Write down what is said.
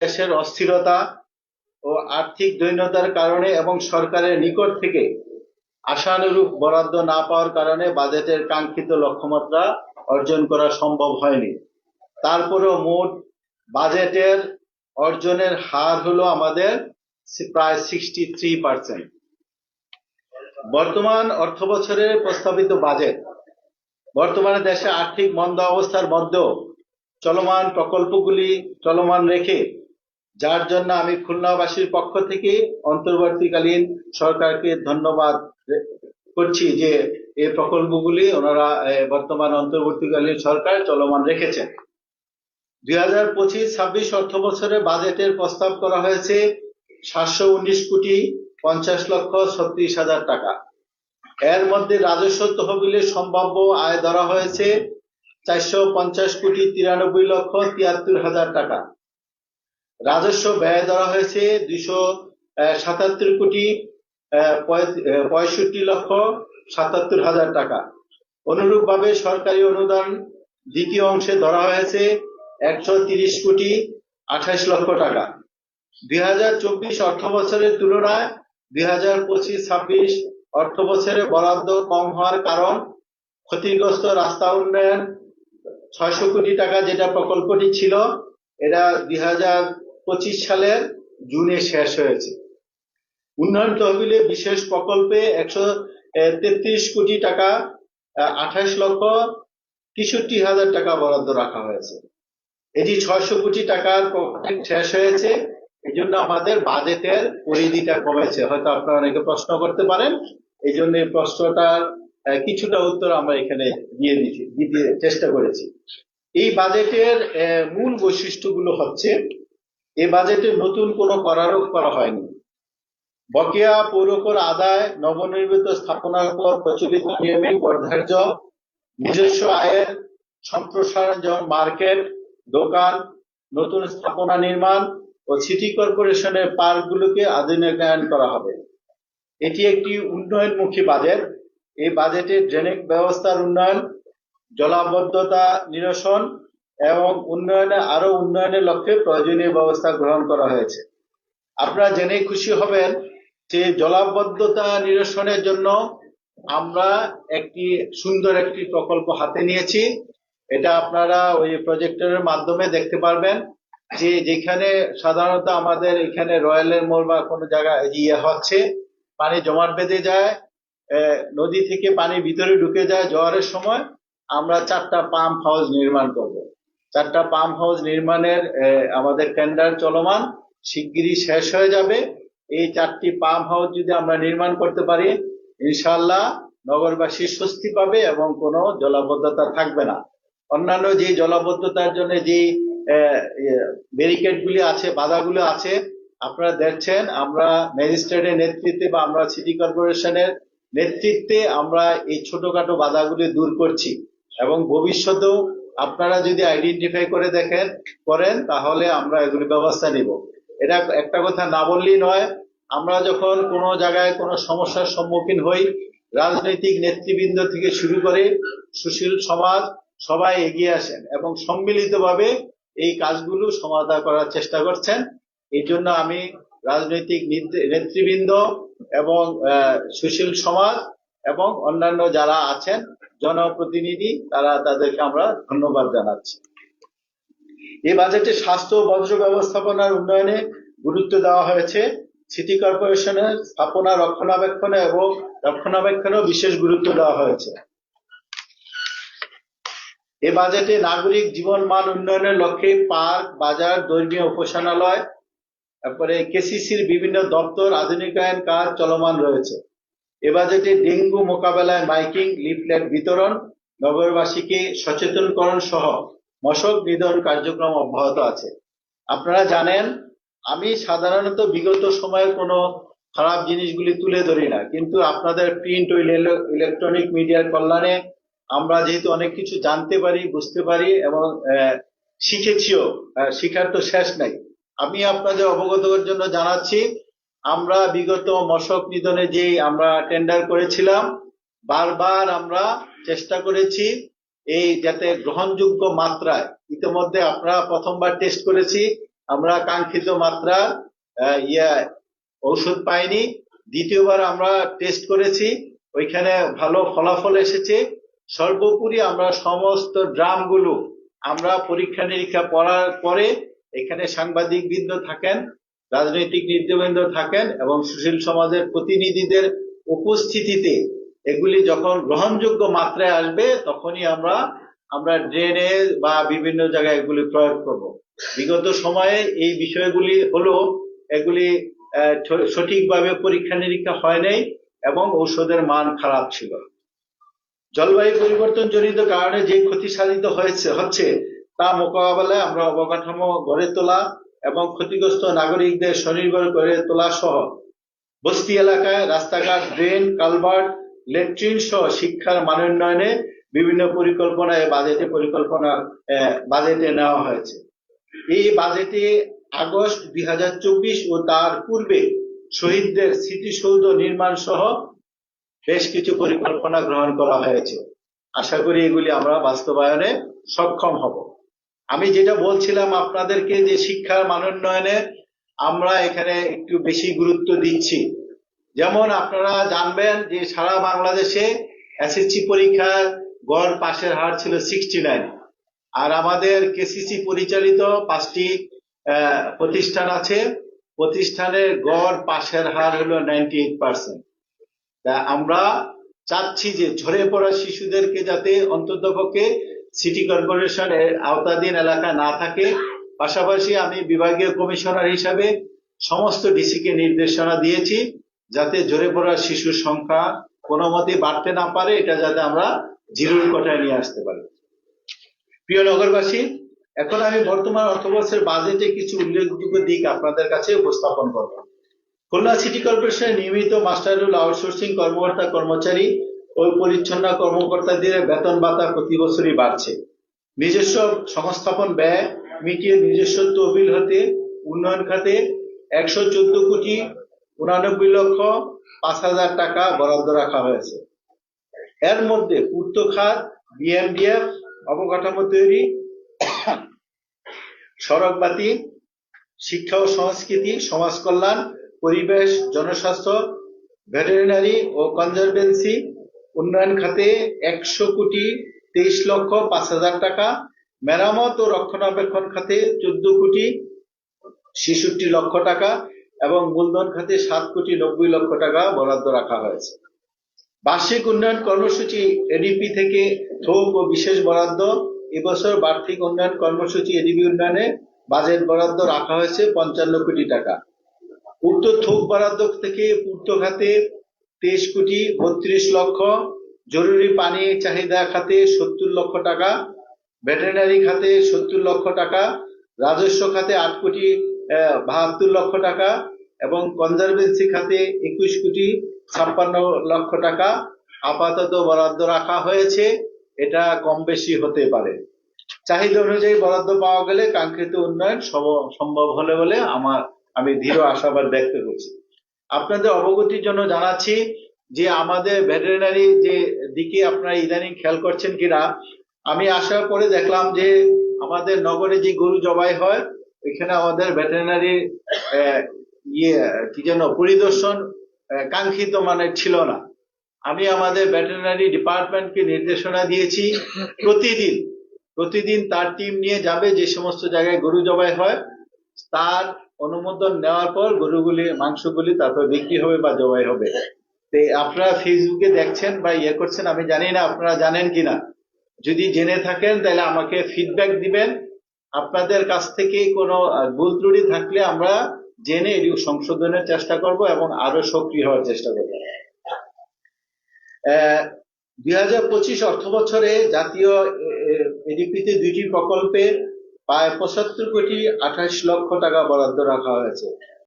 দেশের অস্থিরতা ও আর্থিক দৈন্যতার কারণে এবং সরকারের নিকট থেকে আশানুরূপ বরাদ্দ না পাওয়ার কারণে বাজেটের কাঙ্ক্ষিত লক্ষ্যমাত্রা অর্জন করা সম্ভব হয়নি। তারপরেও মোট বাজেটের অর্জনের হার হলো আমাদের প্রায় সিক্সটি থ্রি পার্সেন্ট বর্তমান অর্থ বছরের প্রস্তাবিত বাজেট, বর্তমানে দেশে আর্থিক মন্দা অবস্থার মধ্যেও চলমান প্রকল্পগুলি চলমান রেখে যার জন্য আমি খুলনাবাসীর পক্ষ থেকে অন্তর্বর্তীকালীন সরকারকে ধন্যবাদ করছি যে এই প্রকল্পগুলি ওনারা বর্তমান অন্তর্বর্তীকালীন সরকার চলমান রেখেছেন। দুই হাজার পঁচিশ, ছাব্বিশ অর্থ বছরে বাজেটের প্রস্তাব করা হয়েছে সাতশো উনিশ কোটি পঞ্চাশ লক্ষ ছত্রিশ হাজার টাকা। এর মধ্যে রাজস্ব তহবিলের সম্ভাব্য আয় ধরা হয়েছে চারশো পঞ্চাশ কোটি তিরানব্বই লক্ষ তিয়াত্তর হাজার টাকা। রাজস্ব ব্যয় ধরা হয়েছে দুইশো সাতাত্তর কোটি পঁয়ষট্টি লক্ষ সাতাত্তর হাজার টাকা। অনুরূপভাবে সরকারি অনুদান দ্বিতীয় অংশে ধরা হয়েছে একশো তিরিশ কোটি আঠাশ লক্ষ টাকা। দুই হাজার চব্বিশ অর্থ বছরের তুলনায় দুই হাজার পঁচিশ, ছাব্বিশ অর্থ বছরে বরাদ্দ কম হওয়ার কারণ ক্ষতিগ্রস্ত রাস্তা উন্নয়ন। ছয়শো কোটি টাকা যেটা প্রকল্পটি ছিল, এটা দুই হাজার পঁচিশ সালের জুনে শেষ হয়েছে। উন্নয়ন তহবিলে বিশেষ প্রকল্পে একশো তেত্রিশ কোটি টাকা আঠাশ লক্ষ তেষট্টি হাজার টাকা বরাদ্দ রাখা হয়েছে। এটি ছয়শো কোটি টাকার শেষ হয়েছে। এই জন্য আমাদের বাজেটের পরিধিটা কমেছে। হয়তো আপনারা অনেকে প্রশ্ন করতে পারেন। এই জন্য এই প্রশ্নটার কিছুটা উত্তর আমরা এখানে দিয়ে দিচ্ছি দিতে চেষ্টা করেছি। এই বাজেটের মূল বৈশিষ্ট্যগুলো হচ্ছে এই বাজেটে নতুন কোনো করারোপ করা হয়নি। বকেয়া পৌরকর আদায়, নবনির্মিত স্থাপনার উপর প্রচলিত নিয়মে বর্ধার্য, নিজস্ব আয়ের সম্প্রসারণ যেমন মার্কেট, দোকান, নতুন স্থাপনা নির্মাণ ও সিটি কর্পোরেশনের পার্কগুলোকে আধুনিকায়ন করা হবে। এটি একটি উন্নয়নমুখী বাজেট। এই বাজেটে ড্রেনেজ ব্যবস্থার উন্নয়ন, জলাবদ্ধতা নিরসন এবং উন্নয়নে, আরও উন্নয়নের লক্ষ্যে প্রয়োজনীয় ব্যবস্থা গ্রহণ করা হয়েছে। আপনারা জেনে খুশি হবেন যে জলাবদ্ধতা নিরসনের জন্য আমরা একটি সুন্দর একটি প্রকল্প হাতে নিয়েছি। এটা আপনারা ওই প্রজেক্টরের মাধ্যমে দেখতে পারবেন যে যেখানে সাধারণত আমাদের এখানে রয়্যালের মোড় বা কোনো জায়গায় ইয়ে হচ্ছে, পানি জমাট বেঁধে যায় নদী থেকে পানি ভিতরে ঢুকে যায়, জোয়ারের সময় আমরা চারটা পাম্প হাউস নির্মাণ করব। চারটা পাম্প হাউস নির্মাণের আমাদের টেন্ডার চলমান, শিগগিরই শেষ হয়ে যাবে। এই চারটি পাম্প হাউস যদি আমরা নির্মাণ করতে পারি ইনশাল্লাহ নগরবাসী স্বস্তি পাবে এবং কোনো জলাবদ্ধতা থাকবে না। অন্যান্য যে জলাবদ্ধতার জন্য যে ব্যারিকেড গুলি আছে, বাধাগুলো আছে, আপনারা দেখছেন, আমরা ম্যাজিস্ট্রেটের নেতৃত্বে বা আমরা সিটি কর্পোরেশনের নেতৃত্বে আমরা এই ছোটখাটো বাধাগুলি দূর করছি এবং ভবিষ্যতেও আপনারা যদি আইডেন্টিফাই করে দেখেন, করেন, তাহলে আমরা এগুলি ব্যবস্থা নিব। এটা একটা কথা না বললেই নয়, আমরা যখন কোনো জায়গায় কোনো সমস্যার সম্মুখীন হই, রাজনৈতিক নেতৃবৃন্দ থেকে শুরু করে সুশীল সমাজ, সবাই এগিয়ে আসেন এবং সম্মিলিতভাবে এই কাজগুলো সমাধান করার চেষ্টা করছেন। এই জন্য আমি রাজনৈতিক নেতৃবৃন্দ এবং সুশীল সমাজ এবং অন্যান্য যারা আছেন, জনপ্রতিনিধি, তারা তাদেরকে আমরা ধন্যবাদ জানাচ্ছি। এই বাজেটে স্বাস্থ্য ও বজ্র ব্যবস্থাপনার উন্নয়নে গুরুত্ব দেওয়া হয়েছে। সিটি কর্পোরেশনের স্থাপনা রক্ষণাবেক্ষণে এবং রক্ষণাবেক্ষণেও বিশেষ গুরুত্ব দেওয়া হয়েছে। এ বাজেটে নাগরিক জীবন মান উন্নয়নের লক্ষ্যে পার্ক, বাজার, ধর্মীয় উপাসনালয়, তারপরে কেসিসির বিভিন্ন দপ্তর, আধুনিকায়ন কাজ চলমান রয়েছে। এ বাজেটে ডেঙ্গু মোকাবেলায় মাইকিং, লিফলেট বিতরণ, নগরবাসীকে সচেতনকরণ সহ মশক নিধন কার্যক্রম অব্যাহত আছে। আপনারা জানেন, আমি সাধারণত বিগত সময়ে কোনো খারাপ জিনিসগুলি তুলে ধরি না, কিন্তু আপনাদের প্রিন্ট ও ইলেকট্রনিক মিডিয়ার কল্যাণে আমরা যেহেতু অনেক কিছু জানতে পারি, বুঝতে পারি এবং শিখেছিও শিখার তো শেষ নাই। আমি আপনাদের অবগতর জন্য জানাচ্ছি আমরা বিগত মশক নিধনে যে আমরা টেন্ডার করেছিলাম, বারবার আমরা চেষ্টা করেছি এই যাতে গ্রহণযোগ্য মাত্রায়, ইতিমধ্যে আপনারা প্রথমবার টেস্ট করেছি, আমরা কাঙ্ক্ষিত মাত্রা ইয়া, ঔষধ পাইনি। দ্বিতীয়বার আমরা টেস্ট করেছি, ওইখানে ভালো ফলাফল এসেছে। সর্বোপরি আমরা সমস্ত ড্রামগুলো আমরা পরীক্ষা নিরীক্ষা করার পরে এখানে সাংবাদিক বৃন্দ থাকেন রাজনৈতিক নেতৃবৃন্দ থাকেন এবং সুশীল সমাজের প্রতিনিধিদের উপস্থিতিতে এগুলি যখন গ্রহণযোগ্য মাত্রায় আসবে, তখনই আমরা আমরা ড্রেনে বা বিভিন্ন জায়গায় এগুলি প্রয়োগ করব। বিগত সময়ে এই বিষয়গুলি হলো, এগুলি সঠিকভাবে পরীক্ষা নিরীক্ষা হয় নাই এবং ঔষধের মান খারাপ ছিল। জলবায়ু পরিবর্তন জনিত কারণে যে ক্ষতি সাধিত হয়েছে, হচ্ছে, তা মোকাবেলায় আমরা অবকাঠামো গড়ে তোলা এবং ক্ষতিগ্রস্ত নাগরিকদের স্বনির্ভর করে তোলা সহ বস্তি এলাকায় রাস্তাঘাট, ড্রেন, কালভার্ট, লেট্রিন সহ শিক্ষার মানোন্নয়নে বিভিন্ন পরিকল্পনায় বাজেটে পরিকল্পনা বাজেটে নেওয়া হয়েছে। এই বাজেটে আগস্ট দুই হাজার চব্বিশ ও তার পূর্বে শহীদদের স্মৃতিসৌধ নির্মাণ সহ বেশ কিছু পরিকল্পনা গ্রহণ করা হয়েছে। আশা করি এগুলি আমরা বাস্তবায়নে সক্ষম হব। আমি যেটা বলছিলাম আপনাদেরকে যে শিক্ষার মানোন্নয়নে আমরা এখানে একটু বেশি গুরুত্ব দিচ্ছি। যেমন আপনারা জানবেন যে সারা বাংলাদেশে এসএসসি পরীক্ষার গড় পাশের হার ছিল সিক্সটি নাইন আর আমাদের কেসিসি পরিচালিত পাঁচটি প্রতিষ্ঠান আছে। প্রতিষ্ঠানের গড় পাশের হার হলো নাইনটি এইট পার্সেন্ট তা আমরা চাচ্ছি যে ঝরে পড়া শিশুদেরকে যাতে অন্ততপক্ষে সিটি কর্পোরেশনের আওতাধীন এলাকা না থাকে, পাশাপাশি আমি বিভাগীয় কমিশনার হিসাবে সমস্ত ডিসিকে নির্দেশনা দিয়েছি যাতে ঝরে পড়া শিশুর সংখ্যা কোনো মতে বাড়তে না পারে, এটা যাতে আমরা জিরোর কোটায় নিয়ে আসতে পারি। প্রিয় নগরবাসী, এখন আমি বর্তমান অর্থবর্ষের বাজেটে কিছু উল্লেখযোগ্য দিক আপনাদের কাছে উপস্থাপন করব। খুলনা সিটি কর্পোরেশনের নিয়মিত মাস্টার রুল আউটসোর্সিং কর্মকর্তা কর্মচারী ও পরিচ্ছন্ন কর্মকর্তাদের বেতন ভাতা প্রতি বছরই বাড়ছে। নিজস্ব সংস্থাপন ব্যয় মিটিয়ে নিজস্ব তহবিল হতে, উন্নয়ন খাতে একশো চোদ্দ কোটি উনানব্বই লক্ষ পাঁচ হাজার টাকা বরাদ্দ রাখা হয়েছে। এর মধ্যে পূর্ত খাত, বিএমডিএফ, অবকাঠামো তৈরি সড়কবাতি শিক্ষা ও সংস্কৃতি, সমাজ কল্যাণ, পরিবেশ, জনস্বাস্থ্য, ভেটেরিনারি ও কনজারভেন্সি উন্নয়ন খাতে একশো কোটি তেইশ লক্ষ পাঁচ হাজার টাকা, মেরামত ও রক্ষণাবেক্ষণ খাতে চোদ্দ কোটি ছেষট্টি লক্ষ টাকা এবং মূলধন খাতে সাত কোটি নব্বই লক্ষ টাকা বরাদ্দ রাখা হয়েছে। বার্ষিক উন্নয়ন কর্মসূচি এডিপি থেকে থোক ও বিশেষ বরাদ্দ, এবছর বার্ষিক উন্নয়ন কর্মসূচি এডিপি উন্নয়নে বাজেট বরাদ্দ রাখা হয়েছে পঞ্চান্ন কোটি টাকা। উক্ত থোক বরাদ্দ থেকে পূর্ত খাতে তেইশ কোটি বত্রিশ লক্ষ জরুরি পানি চাহিদা খাতে সত্তর লক্ষ টাকা, ভেটেরিনারি খাতে সত্তর লক্ষ টাকা, রাজস্ব খাতে আট কোটি বাহাত্তর লক্ষ টাকা এবং কনজারভেন্সি খাতে একুশ কোটি ছাপ্পান্ন লক্ষ টাকা আপাতত বরাদ্দ রাখা হয়েছে। এটা কম বেশি হতে পারে। চাহিদা অনুযায়ী বরাদ্দ পাওয়া গেলে কাঙ্ক্ষিত উন্নয়ন সম- সম্ভব হলে বলে আমার, আমি দৃঢ় আশাবাদ ব্যক্ত করছি। আপনাদের অবগতির জন্য জানাচ্ছি যে আমাদের ভেটেরিনারি যে দিকে আপনারা ইদানিং খেয়াল করছেন কিনা, আমি আসার পরে দেখলাম যে আমাদের নগরে যে গরু জবাই হয়, এখানে আমাদের ভেটেরিনারি ইয়ে কি যেন, পরিদর্শন কাঙ্ক্ষিত মানে ছিল না। আমি আমাদের ভেটেরিনারি ডিপার্টমেন্টকে নির্দেশনা দিয়েছি, প্রতিদিন প্রতিদিন তার টিম নিয়ে যাবে, যে সমস্ত জায়গায় গরু জবাই হয় তার অনুমোদন নেওয়ার পর গরুগুলি, মাংসগুলি তারপর বিক্রি হবে বা জবাই হবে। আপনারা ফেসবুকে দেখছেন বা ইয়ে করছেন, আমি জানি না আপনারা জানেন কিনা। যদি জেনে থাকেন, তাহলে আমাকে ফিডব্যাক দিবেন। আপনাদের কাছ থেকে কোনো ভুল ত্রুটি থাকলে আমরা জেনে এটি সংশোধনের চেষ্টা করব এবং আরও সক্রিয় হওয়ার চেষ্টা করব। দুই হাজার পঁচিশ অর্থ বছরে জাতীয় এডিপিতে দুইটি প্রকল্পে প্রায় পঁচাত্তর কোটি আঠাশ লক্ষ টাকা বরাদ্দ রাখা হয়েছে।